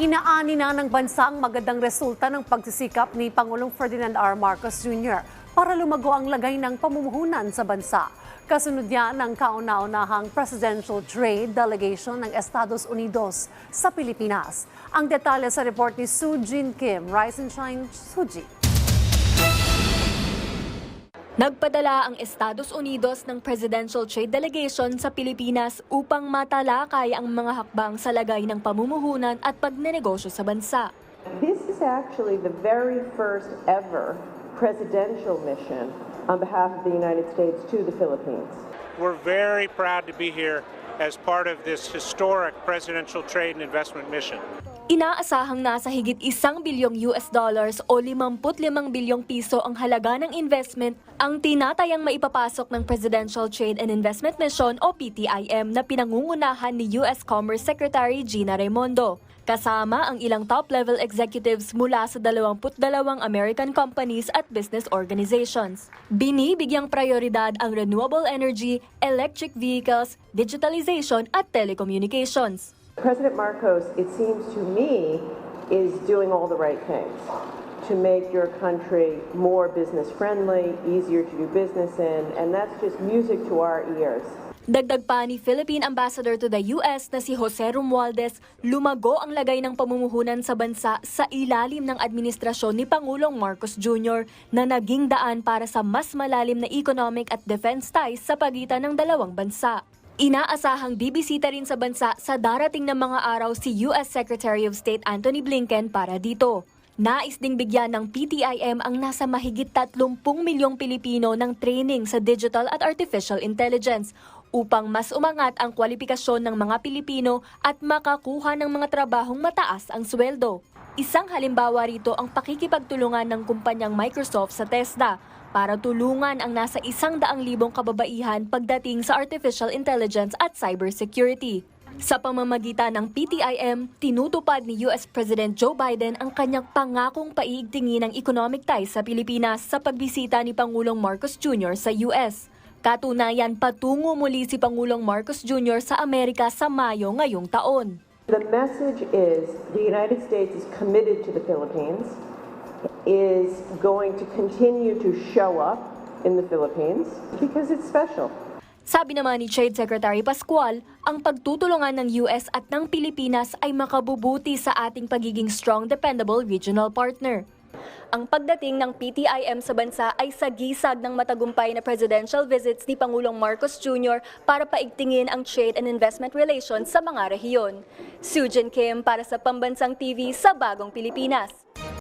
Inaani na ng bansa ang magandang resulta ng pagsisikap ni Pangulong Ferdinand R. Marcos Jr. para lumago ang lagay ng pamumuhunan sa bansa. Kasunod yan ng kauna-unahang presidential trade delegation ng Estados Unidos sa Pilipinas. Ang detalye sa report ni Sujin Kim. Rise and Shine, Suji. Nagpadala ang Estados Unidos ng Presidential Trade Delegation sa Pilipinas upang matalakay ang mga hakbang sa lagay ng pamumuhunan at pagnenegosyo sa bansa. This is actually the very first ever presidential mission on behalf of the United States to the Philippines. We're very proud to be here as part of this historic presidential trade and investment mission. Inaasahang nasa higit isang bilyong US dollars o 55 bilyong piso ang halaga ng investment ang tinatayang maipapasok ng Presidential Trade and Investment Mission o PTIM na pinangungunahan ni US Commerce Secretary Gina Raimondo. Kasama ang ilang top-level executives mula sa 22 American companies at business organizations. Binibigyang prioridad ang renewable energy, electric vehicles, digitalization at telecommunications. President Marcos, it seems to me, is doing all the right things to make your country more business friendly, easier to do business in, and that's just music to our ears. Dagdag pa ni Philippine Ambassador to the US na si Jose Romualdez, lumago ang lagay ng pamumuhunan sa bansa sa ilalim ng administrasyon ni Pangulong Marcos Jr. na naging daan para sa mas malalim na economic at defense ties sa pagitan ng dalawang bansa. Inaasahang bibisita rin sa bansa sa darating na mga araw si US Secretary of State Anthony Blinken para dito. Nais ding bigyan ng PTIM ang nasa mahigit 30 milyong Pilipino ng training sa digital at artificial intelligence upang mas umangat ang kwalifikasyon ng mga Pilipino at makakuha ng mga trabahong mataas ang sweldo. Isang halimbawa rito ang pakikipagtulungan ng kumpanyang Microsoft sa Tesla para tulungan ang nasa isang daang libong kababaihan pagdating sa artificial intelligence at cybersecurity. Sa pamamagitan ng PTIM, tinutupad ni US President Joe Biden ang kanyang pangakong paiigtingin ng economic ties sa Pilipinas sa pagbisita ni Pangulong Marcos Jr. sa US. Katunayan, patungo muli si Pangulong Marcos Jr. sa Amerika sa Mayo ngayong taon. The message is the United States is committed to the Philippines, is going to continue to show up in the Philippines because it's special. Sabi naman ni Trade Secretary Pascual, ang pagtutulungan ng US at ng Pilipinas ay makabubuti sa ating pagiging strong, dependable regional partner. Ang pagdating ng PTIM sa bansa ay sagisag ng matagumpay na presidential visits ni Pangulong Marcos Jr. para paigtingin ang trade and investment relations sa mga rehiyon. Sujin Kim para sa Pambansang TV sa Bagong Pilipinas.